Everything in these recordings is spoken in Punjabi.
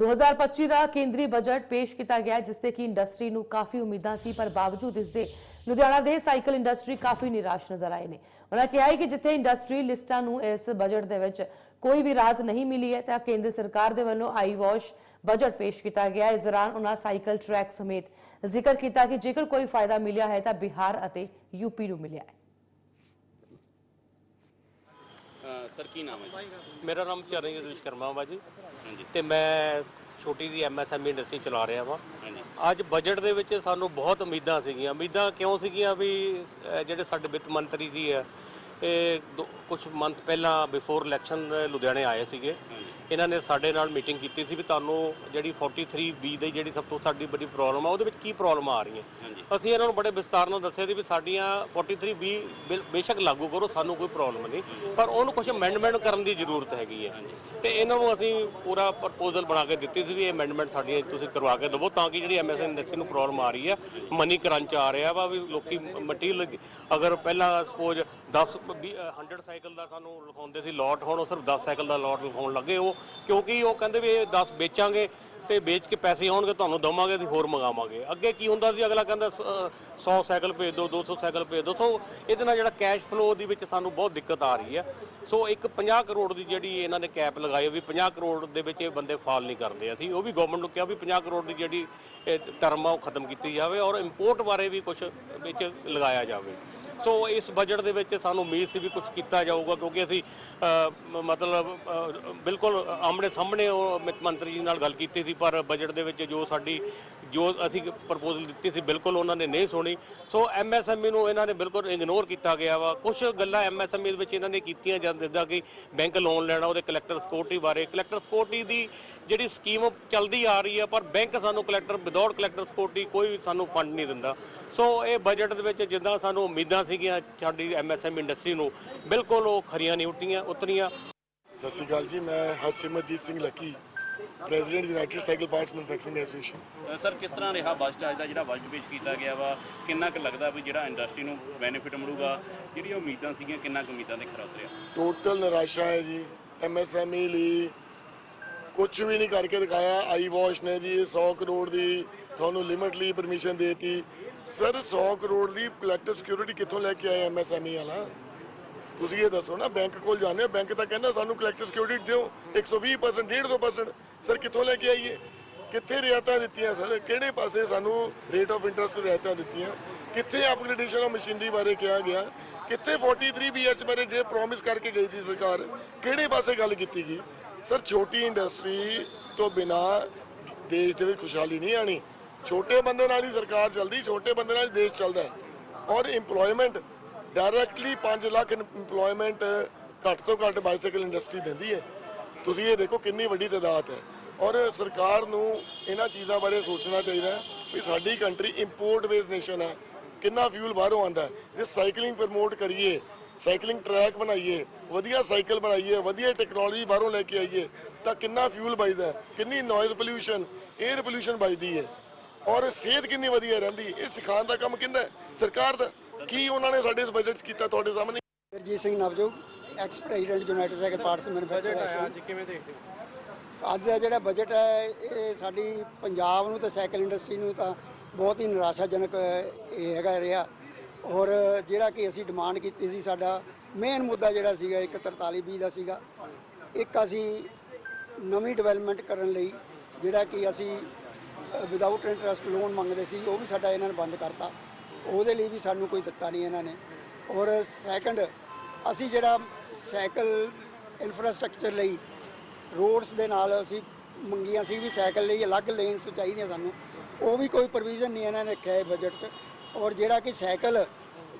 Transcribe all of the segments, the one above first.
2025 ਦਾ ਕੇਂਦਰੀ ਬਜਟ ਪੇਸ਼ ਕੀਤਾ ਗਿਆ, ਜਿਸ ਤੇ ਕਿ ਇੰਡਸਟਰੀ ਨੂੰ ਕਾਫੀ ਉਮੀਦਾਂ ਸੀ, ਪਰ ਬਾਵਜੂਦ ਇਸ ਦੇ ਲੁਧਿਆਣਾ ਦੇ ਸਾਈਕਲ ਇੰਡਸਟਰੀ ਕਾਫੀ ਨਿਰਾਸ਼ ਨਜ਼ਰ ਆਏ ਨੇ। ਉਹਨਾਂ ਕਿਹਾ ਹੈ ਕਿ ਜਿੱਥੇ ਇੰਡਸਟਰੀ ਲਿਸਟਾਂ ਨੂੰ ਇਸ ਬਜਟ ਦੇ ਵਿੱਚ ਕੋਈ ਵੀ ਰਾਹਤ ਨਹੀਂ ਮਿਲੀ ਹੈ, ਤਾਂ ਕੇਂਦਰ ਸਰਕਾਰ ਦੇ ਵੱਲੋਂ ਆਈ ਵਾਸ਼ ਬਜਟ ਪੇਸ਼ ਕੀਤਾ ਗਿਆ। ਇਸ ਦੌਰਾਨ ਉਹਨਾਂ ਸਾਈਕਲ ਟਰੈਕ ਸਮੇਤ ਜ਼ਿਕਰ ਕੀਤਾ ਕਿ ਜੇਕਰ ਕੋਈ ਫਾਇਦਾ ਮਿਲਿਆ ਹੈ, ਤਾਂ ਬਿਹਾਰ ਅਤੇ ਯੂਪੀ ਨੂੰ ਮਿਲਿਆ ਹੈ ਅਹ ਸਰ ਕੀ ਨਾਮ ਹੈ ਜੀ? ਮੇਰਾ ਨਾਮ ਚਰਨਜੀਤ ਵਿਸ਼ਕਰਮਾ ਵਾ ਜੀ। ਹਾਂਜੀ। ਤੇ ਮੈਂ ਛੋਟੀ ਜੀ ਐਮਐਸਐਮਈ ਇੰਡਸਟਰੀ ਚਲਾ ਰਿਹਾ ਵਾਂ। ਹਾਂਜੀ। ਅੱਜ ਬਜਟ ਦੇ ਵਿੱਚ ਸਾਨੂੰ ਬਹੁਤ ਉਮੀਦਾਂ ਸੀਗੀਆਂ। ਉਮੀਦਾਂ ਕਿਉਂ ਸੀਗੀਆਂ ਵੀ ਅਹ, ਜਿਹੜੇ ਸਾਡੇ ਵਿੱਤ ਮੰਤਰੀ ਜੀ ਆ ਇਹ ਕੁਝ ਮੰਥ ਪਹਿਲਾਂ ਬਿਫੋਰ ਇਲੈਕਸ਼ਨ ਲੁਧਿਆਣੇ ਆਏ ਸੀਗੇ। ਇਹਨਾਂ ਨੇ ਸਾਡੇ ਨਾਲ ਮੀਟਿੰਗ ਕੀਤੀ ਸੀ ਵੀ ਤੁਹਾਨੂੰ ਜਿਹੜੀ 43B ਦੀ ਜਿਹੜੀ ਸਭ ਤੋਂ ਸਾਡੀ ਬੜੀ ਪ੍ਰੋਬਲਮ ਆ ਉਹਦੇ ਵਿੱਚ ਕੀ ਪ੍ਰੋਬਲਮ ਆ ਰਹੀਆਂ? ਹਾਂਜੀ। ਅਸੀਂ ਇਹਨਾਂ ਨੂੰ ਬੜੇ ਵਿਸਤਾਰ ਨਾਲ ਦੱਸਿਆ ਸੀ ਵੀ ਸਾਡੀਆਂ 43B ਬਿਲ- ਬੇਸ਼ੱਕ ਲਾਗੂ ਕਰੋ ਸਾਨੂੰ ਕੋਈ ਪ੍ਰੋਬਲਮ ਨਹੀਂ। ਪਰ ਉਹਨੂੰ ਕੁਝ ਅਮੈਂਡਮੈਂਟ ਕਰਨ ਦੀ ਜ਼ਰੂਰਤ ਹੈਗੀ ਹੈ। ਤੇ ਇਹਨਾਂ ਨੂੰ ਅਸੀਂ ਪੂਰਾ ਪ੍ਰਪੋਜ਼ਲ ਬਣਾ ਕੇ ਦਿੱਤੀ ਸੀ ਵੀ ਇਹ ਅਮੈਂਡਮੈਂਟ ਸਾਡੀਆਂ ਤੁਸੀਂ ਕਰਵਾ ਕੇ ਦਿਵੋ ਤਾਂ ਕਿ ਜਿਹੜੀ ਐਮਐਸਐਨ ਇੰਡਸਟਰੀ ਨੂੰ ਪ੍ਰੋਬਲਮ ਆ ਰਹੀ ਹੈ। ਮਨੀ ਕਰੰਚ ਆ ਰਿਹਾ ਵਾ ਵੀ ਲੋਕੀ ਮਟੀਰੀਅਲ ਅਗਰ ਪਹਿਲਾਂ ਸਪੋਜ਼ 10 ਵੀਹ, ਅ, 100 ਸਾਈਕਲ ਦਾ ਸਾਨੂੰ ਲਿਖਾਉਂਦੇ ਸੀ ਲੋਟ ਹੁਣ ਉਹ ਸਿਰਫ 10 ਸਾਈਕਲ ਦਾ ਲੋਟ ਲਿਖਾਉਣ ਲੱਗੇ ਉਹ ਕਿਉਂਕਿ ਉਹ ਕਹਿੰਦੇ ਵੀ ਇਹ 10 ਵੇਚਾਂਗੇ ਤੇ ਵੇਚ ਕੇ ਪੈਸੇ ਆਉਣਗੇ, ਤੁਹਾਨੂੰ ਦਵਾਂਗੇ ਅਸੀਂ ਹੋਰ ਮੰਗਾਵਾਂਗੇ। ਅੱਗੇ ਕੀ ਹੁੰਦਾ ਸੀ? ਅਗਲਾ ਕਹਿੰਦਾ 100 ਸਾਈਕਲ ਭੇਜ ਦਿਓ 200 ਸਾਈਕਲ ਭੇਜ ਦਿਓ। ਸੋ ਇਹਦੇ ਨਾਲ ਜਿਹੜਾ ਕੈਸ਼ ਫਲੋ ਦੀ ਵਿੱਚ ਸਾਨੂੰ ਬਹੁਤ ਦਿੱਕਤ ਆ ਰਹੀ ਹੈ। ਸੋ ਇੱਕ 50 ਕਰੋੜ ਦੀ ਜਿਹੜੀ ਇਹਨਾਂ ਨੇ ਕੈਪ ਲਗਾਈ ਵੀ 50 ਕਰੋੜ ਦੇ ਵਿੱਚ ਇਹ ਬੰਦੇ ਫਾਲ ਨਹੀਂ ਕਰਦੇ। ਅਸੀਂ ਉਹ ਵੀ ਗਵਰਨਮੈਂਟ ਨੂੰ ਕਿਹਾ ਵੀ 50 ਕਰੋੜ ਦੀ ਜਿਹੜੀ ਟਰਮ ਆ ਉਹ ਖਤਮ ਕੀਤੀ ਜਾਵੇ ਔਰ ਇੰਪੋਰਟ ਬਾਰੇ ਵੀ ਕੁਝ ਵਿੱਚ ਲਗਾਇਆ ਜਾਵੇ। ਸੋ ਇਸ ਬਜਟ ਦੇ ਵਿੱਚ ਸਾਨੂੰ ਉਮੀਦ ਸੀ ਵੀ ਕੁਝ ਕੀਤਾ ਜਾਊਗਾ, ਕਿਉਂਕਿ ਅਸੀਂ ਮਤਲਬ ਬਿਲਕੁਲ ਆਮਣੇ ਸਾਹਮਣੇ ਉਹ ਵਿੱਤ ਮੰਤਰੀ ਜੀ ਨਾਲ ਗੱਲ ਕੀਤੀ ਸੀ, ਪਰ ਬਜਟ ਦੇ ਵਿੱਚ ਜੋ ਸਾਡੀ, ਜੋ ਅਸੀਂ ਪ੍ਰਪੋਜ਼ਲ ਦਿੱਤੀ ਸੀ, ਬਿਲਕੁਲ ਉਹਨਾਂ ਨੇ ਨਹੀਂ ਸੁਣੀ। ਸੋ ਐਮਐਸਐਮਈ ਨੂੰ ਇਹਨਾਂ ਨੇ ਬਿਲਕੁਲ ਇਗਨੋਰ ਕੀਤਾ ਗਿਆ ਵਾ। ਕੁਝ ਗੱਲਾਂ ਐਮਐਸਐਮਈ ਦੇ ਵਿੱਚ ਇਹਨਾਂ ਨੇ ਕੀਤੀਆਂ ਜਾਂਦੇ ਜਿੱਦਾਂ ਕਿ ਬੈਂਕ ਲੋਨ ਲੈਣਾ, ਉਹਦੇ ਕਲੈਕਟਰ ਸਿਕਿਉਰਿਟੀ ਬਾਰੇ। ਕਲੈਕਟਰ ਸਿਕਿਉਰਿਟੀ ਦੀ ਜਿਹੜੀ ਸਕੀਮ ਚੱਲਦੀ ਆ ਰਹੀ ਹੈ ਪਰ ਬੈਂਕ ਸਾਨੂੰ ਕਲੈਕਟਰ ਵਿਦਆਊਟ ਕਲੈਕਟਰ ਸਿਕਿਉਰਿਟੀ ਕੋਈ ਸਾਨੂੰ ਫੰਡ ਨਹੀਂ ਦਿੰਦਾ। ਸੋ ਇਹ ਬਜਟ ਦੇ ਵਿੱਚ ਜਿੱਦਾਂ ਸਾਨੂੰ ਉਮੀਦਾਂ ਸੀਗੀਆਂ ਸਾਡੀ ਐਮਐਸਐਮ ਇੰਡਸਟਰੀ ਨੂੰ। ਬਿਲਕੁਲ ਉਹ ਖਰੀਆਂ ਨਹੀਂ ਉਤਰੀਆਂ ਉਤਰੀਆਂ। ਸਤਿ ਸ਼੍ਰੀ ਅਕਾਲ ਜੀ ਮੈਂ Harsimarjit Singh Lucky president united cycle parts manufacturing association sir ਕਿਸ ਤਰ੍ਹਾਂ ਰਿਹਾ ਬਜਟ ਅੱਜ ਦਾ ਜਿਹੜਾ ਬਜਟ ਪੇਸ਼ ਕੀਤਾ ਗਿਆ ਵਾ? ਕਿੰਨਾ ਕੁ ਲੱਗਦਾ ਵੀ ਜਿਹੜਾ ਇੰਡਸਟਰੀ ਨੂੰ ਬੈਨੀਫਿਟ ਮਿਲੂਗਾ? ਜਿਹੜੀਆਂ ਉਮੀਦਾਂ ਸੀਗੀਆਂ ਕਿੰਨਾ ਕੁ ਉਮੀਦਾਂ ਦੇ ਖਰਾ ਉਤਰਿਆ ਟੋਟਲ ਨਿਰਾਸ਼ਾ ਹੈ ਜੀ ਐਮਐਸਐਮਈ ਲਈ ਕੁਝ ਵੀ ਨਹੀਂ ਕਰਕੇ ਦਿਖਾਇਆ। ਆਈ ਵਾਸ਼ ਨੇ ਜੀ 100 ਕਰੋੜ ਦੀ ਤੁਹਾਨੂੰ ਲਿਮਿਟ ਲਈ ਪਰਮਿਸ਼ਨ ਦੇਤੀ। ਸਰ 100 ਕਰੋੜ ਦੀ ਕਲੈਕਟਰ ਸਿਕਿਉਰਿਟੀ ਕਿੱਥੋਂ ਲੈ ਕੇ ਆਏ ਐਮਐਸਐਮਈ ਵਾਲਾ? ਤੁਸੀਂ ਇਹ ਦੱਸੋ ਨਾ ਬੈਂਕ ਕੋਲ ਜਾਂਦੇ ਹੋ ਬੈਂਕ ਤਾਂ ਕਹਿੰਦਾ ਸਾਨੂੰ ਕਲੈਕਟਰ ਸਿਕਿਉਰਿਟੀ ਦਿਓ 120% 1.5% ਸਰ, ਕਿੱਥੋਂ ਲੈ ਕੇ ਆਈਏ? ਕਿੱਥੇ ਰਿਆਇਤਾਂ ਦਿੱਤੀਆਂ ਸਰ? ਕਿਹੜੇ ਪਾਸੇ ਸਾਨੂੰ ਰੇਟ ਆਫ ਇੰਟਰਸਟ ਰਿਆਇਤਾਂ ਦਿੱਤੀਆਂ? ਕਿੱਥੇ ਅਪਗ੍ਰੇਡੇਸ਼ਨ ਆਫ ਮਸ਼ੀਨਰੀ ਬਾਰੇ ਕਿਹਾ ਗਿਆ? ਕਿੱਥੇ 43 ਬੀਐਚ ਬਾਰੇ ਜੇ ਪ੍ਰੋਮਿਸ ਕਰਕੇ ਗਈ ਸੀ ਸਰਕਾਰ? ਕਿਹੜੇ ਪਾਸੇ ਗੱਲ ਕੀਤੀ ਗਈ? ਸਰ, ਛੋਟੀ ਇੰਡਸਟਰੀ ਤੋਂ ਬਿਨਾ ਦੇਸ਼ ਦੇ ਵਿੱਚ ਖੁਸ਼ਹਾਲੀ ਨਹੀਂ ਆਣੀ ਛੋਟੇ ਬੰਦੇ ਨਾਲ ਹੀ ਸਰਕਾਰ ਚੱਲਦੀ, ਛੋਟੇ ਬੰਦੇ ਨਾਲ ਹੀ ਦੇਸ਼ ਚੱਲਦਾ ਹੈ। ਔਰ EMPLOYMENT ਡਾਇਰੈਕਟਲੀ 5 ਲੱਖ EMPLOYMENT ਘੱਟ ਤੋਂ ਘੱਟ ਬਾਈਸਾਈਕਲ ਇੰਡਸਟਰੀ ਦਿੰਦੀ ਹੈ। ਤੁਸੀਂ ਇਹ ਦੇਖੋ ਕਿੰਨੀ ਵੱਡੀ ਤਾਦਾਦ ਹੈ। ਔਰ ਸਰਕਾਰ ਨੂੰ ਇਹਨਾਂ ਚੀਜ਼ਾਂ ਬਾਰੇ ਸੋਚਣਾ ਚਾਹੀਦਾ ਵੀ ਸਾਡੀ ਕੰਟਰੀ ਇੰਪੋਰਟ ਬੇਸ ਨੇਸ਼ਨ ਹੈ। ਕਿੰਨਾ ਫਿਊਲ ਬਾਹਰੋਂ ਆਂਦਾ ਜੇ ਸਾਈਕਲਿੰਗ ਪ੍ਰਮੋਟ ਕਰੀਏ ਸਾਈਕਲਿੰਗ ਟਰੈਕ ਬਣਾਈਏ ਵਧੀਆ ਸਾਈਕਲ ਬਣਾਈਏ ਵਧੀਆ ਟੈਕਨੋਲੋਜੀ ਬਾਹਰੋਂ ਲੈ ਕੇ ਆਈਏ ਤਾਂ ਕਿੰਨਾ ਫਿਊਲ ਬਚਦਾ ਕਿੰਨੀ ਨੋਇਜ਼ ਪੋਲਿਊਸ਼ਨ 에ਅਰ ਪੋਲਿਊਸ਼ਨ ਬਚਦੀ ਹੈ। ਔਰ ਸਿਹਤ ਕਿੰਨੀ ਵਧੀਆ ਰਹਿੰਦੀ ਇਹ ਸਿਖਾਉਣ ਦਾ ਕੰਮ ਕਿੰਦਾ ਹੈ? ਸਰਕਾਰ ਦਾ। ਕੀ ਉਹਨਾਂ ਨੇ ਸਾਡੇ ਇਸ ਬਜਟ 'ਚ ਕੀਤਾ ਤੁਹਾਡੇ ਸਾਹਮਣੇ? Gurjit Singh Navjog ex president united cycle parts manufacturer ਆਇਆ ਅੱਜ ਕਿਵੇਂ ਦੇਖਦੇ ਹੋ? ਅੱਜ ਦਾ ਜਿਹੜਾ ਬਜਟ ਹੈ, ਇਹ ਸਾਡੀ ਪੰਜਾਬ ਨੂੰ ਤੇ ਸਾਈਕਲ ਇੰਡਸਟਰੀ ਨੂੰ ਤਾਂ ਬਹੁਤ ਹੀ ਨਿਰਾਸ਼ਾਜਨਕ, ਇਹ ਹੈਗਾ ਰਿਹਾ। ਔਰ ਜਿਹੜਾ ਕਿ ਅਸੀਂ ਡਿਮਾਂਡ ਕੀਤੀ ਸੀ ਸਾਡਾ ਮੇਨ ਮੁੱਦਾ ਜਿਹੜਾ ਸੀਗਾ, ਇੱਕ 4320 ਦਾ ਸੀਗਾ। ਇੱਕ ਅਸੀਂ ਨਵੀਂ ਡਿਵੈਲਪਮੈਂਟ ਕਰਨ ਲਈ ਜਿਹੜਾ ਕਿ ਅਸੀਂ ਵਿਦਆਊਟ ਇੰਟਰਸਟ ਲੋਨ ਮੰਗਦੇ ਸੀ, ਉਹ ਵੀ ਸਾਡਾ ਇਹਨਾਂ ਨੇ ਬੰਦ ਕਰਤਾ। ਉਹਦੇ ਲਈ ਵੀ ਸਾਨੂੰ ਕੋਈ ਦਿੱਤਾ ਨਹੀਂ ਇਹਨਾਂ ਨੇ। ਔਰ ਸੈਕੰਡ ਅਸੀਂ ਜਿਹੜਾ ਸਾਈਕਲ ਇਨਫਰਾਸਟ੍ਰਕਚਰ ਲਈ ਰੋਡਸ ਦੇ ਨਾਲ ਅਸੀਂ ਮੰਗੀਆਂ ਸੀ ਵੀ ਸਾਈਕਲ ਲਈ ਅਲੱਗ ਲੇਨਸ ਚਾਹੀਦੀਆਂ ਸਾਨੂੰ। ਉਹ ਵੀ ਕੋਈ ਪ੍ਰੋਵੀਜ਼ਨ ਨਹੀਂ ਇਹਨਾਂ ਨੇ ਰੱਖਿਆ ਹੈ ਬਜਟ 'ਚ। ਔਰ ਜਿਹੜਾ ਕਿ ਸਾਈਕਲ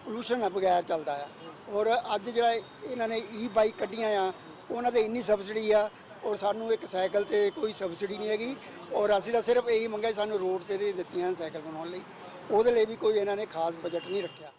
ਪੋਲੂਸ਼ਨ ਬਗੈਰ ਚੱਲਦਾ ਆ। ਔਰ ਅੱਜ ਜਿਹੜਾ ਇਹਨਾਂ ਨੇ ਈ ਬਾਈਕ ਕੱਢੀਆਂ ਆ, ਉਹਨਾਂ ਤੇ ਇੰਨੀ ਸਬਸਿਡੀ ਆ ਔਰ ਸਾਨੂੰ ਇੱਕ ਸਾਈਕਲ ਤੇ ਕੋਈ ਸਬਸਿਡੀ ਨਹੀਂ ਹੈਗੀ। ਔਰ ਅਸੀਂ ਤਾਂ ਸਿਰਫ ਇਹੀ ਮੰਗਿਆ ਸਾਨੂੰ ਰੋਡ ਸੇ ਦਿੱਤੀਆਂ ਸਾਈਕਲ ਬਣਾਉਣ ਲਈ। ਉਹਦੇ ਲਈ ਵੀ ਕੋਈ ਇਹਨਾਂ ਨੇ ਖਾਸ ਬਜਟ ਨਹੀਂ ਰੱਖਿਆ।